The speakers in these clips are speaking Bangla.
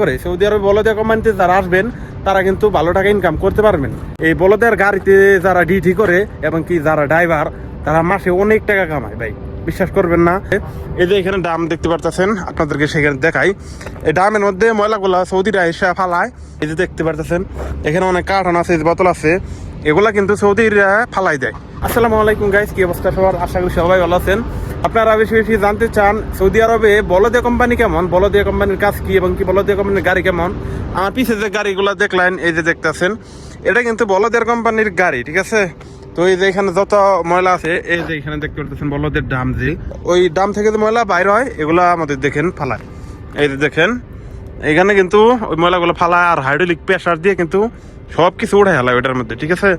করে। সৌদি আরবে বলদের কোম্পানিতে যারা আসবেন, তারা কিন্তু ভালো টাকা ইনকাম করতে পারবেন। এই বলদের গাড়িতে যারা ডিউটি করে এবং কি যারা ড্রাইভার তারা মাসে অনেক টাকা কামায় ভাই। বিশ্বাস করবেন না। এই যে এখানে ডাম দেখতে পারতেছেন, আপনাদেরকে সেখানে দেখাই। এই ডামের মধ্যে ময়লাগুলা সৌদিরা এসে ফালায়। এই যে দেখতে পারতেছেন, এখানে অনেক কার্টন আছে বোতল আছে। এগুলা কিন্তু সৌদিরা ফালাই দেয়। আসসালামু আলাইকুম গাইস কি অবস্থা সবার? আশা করি সবাই ভালো আছেন। আপনারা বেশি বেশি জানতে চান সৌদি আরবে বলদিয়া কোম্পানি কেমন? বলদিয়া কোম্পানির কাজ কি এবং কি? বলদিয়া কোম্পানির গাড়ি কেমন? আমার পিছে যে গাড়িগুলো দেখলেন, এই যে দেখতেছেন, এটা কিন্তু বলদের কোম্পানির গাড়ি, ঠিক আছে? তো এই যে এখানে যত ময়লা আছে, এই যে এখানে দেখতে পারতেছেন বলদের ডাম যে। ওই ডাম থেকে যে ময়লা বাইর হয়, এগুলা আমাদের দেখেন ফালায়। এই যে দেখেন, এখানে কিন্তু ওই ময়লাগুলো ফালায় আর হাইড্রোলিক প্রেশার দিয়ে কিন্তু সব কিছু উঠে হেলায় ওইটার মধ্যে, ঠিক আছে?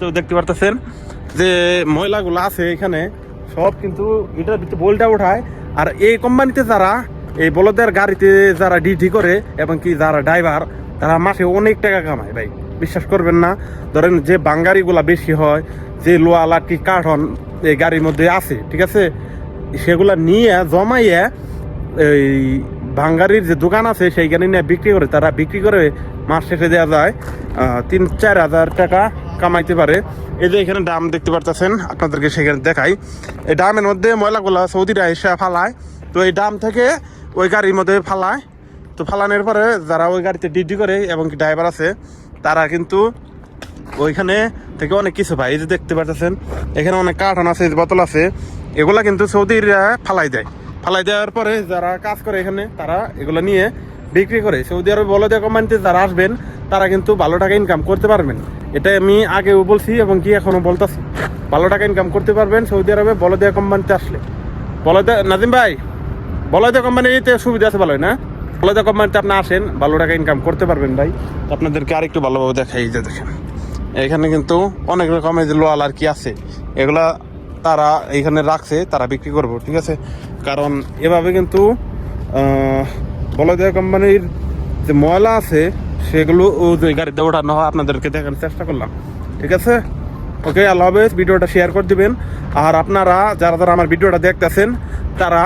তো দেখতে পারতেছেন যে ময়লাগুলো আছে এখানে সব কিন্তু এটার ভিতরে বোলটা ওঠায় আর এই কোম্পানিতে যারা, এই বলদের গাড়িতে যারা ডিউটি করে এবং কি যারা ড্রাইভার তারা মাসে অনেক টাকা কামায় ভাই। বিশ্বাস করবেন না, ধরেন যে বাঙ্গারিগুলা বেশি হয়, যে লোয়া লাঠি কাঠন এই গাড়ির মধ্যে আছে, ঠিক আছে? সেগুলা নিয়ে, জমাইয়ে এই ভাঙ্গারির যে দোকান আছে, সেইখানে নিয়ে বিক্রি করে, তারা বিক্রি করে মাস শেষে দেওয়া যায় তিন, চার হাজার টাকা কামাইতে পারে। এই যে এখানে ডাম দেখতে পারতেছেন, আপনাদেরকে সেখানে দেখাই। এই ডামের মধ্যে ময়লাগুলা সৌদিরা এসে ফালায়। তো এই ডাম থেকে ওই গাড়ির মধ্যে ফালায়। তো ফালানোর পরে যারা ওই গাড়িতে ডিউটি করে এবং ড্রাইভার আছে, তারা কিন্তু ওইখানে থেকে অনেক কিছু পায়। এই যে দেখতে পাচ্ছেন এখানে অনেক কার্টন আছে, বোতল আছে। এগুলা কিন্তু সৌদিরা ফালাই দেয়। ফালাই দেওয়ার পরে যারা কাজ করে এখানে, তারা এগুলো নিয়ে বিক্রি করে। সৌদি আরবে বলে দেওয়া কোম্পানিতে যারা আসবেন, তারা কিন্তু ভালো টাকা ইনকাম করতে পারবেন। এটা আমি আগেও বলছি এবং কি এখনও বলতেছি। ভালো টাকা ইনকাম করতে পারবেন সৌদি আরবে বলে দেওয়া কোম্পানিতে আসলে। বলে দেওয়া নাজিম ভাই বলে দেওয়া কোম্পানিতে সুবিধা আছে ভালোই, না? বলে দেওয়া কোম্পানিতে আপনি আসেন, ভালো টাকা ইনকাম করতে পারবেন ভাই। আপনাদেরকে আরেকটু ভালোভাবে দেখাই যে দেখেন। এখানে কিন্তু অনেক রকমের যে লোয়াল আর কি আছে, এগুলা তারা এখানে রাখছে, তারা বিক্রি করব, ঠিক আছে? কারণ এভাবে কিন্তু বলদিয়া কোম্পানির যে ময়লা আছে সেগুলো ওই গাড়িতে ওঠানো হয়, আপনাদেরকে দেখানোর চেষ্টা করলাম। ঠিক আছে? ওকে আল্লাহ হাফেজ, ভিডিওটা শেয়ার করে দিবেন। আর আপনারা, যারা যারা আমার ভিডিওটা দেখতেছেন, তারা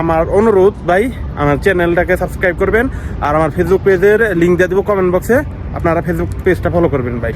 আমার অনুরোধ ভাই, আমার চ্যানেলটাকে সাবস্ক্রাইব করবেন। আর আমার ফেসবুক পেজের লিঙ্ক দিয়ে দেবো কমেন্ট বক্সে আপনারা ফেসবুক পেজটা ফলো করবেন ভাই।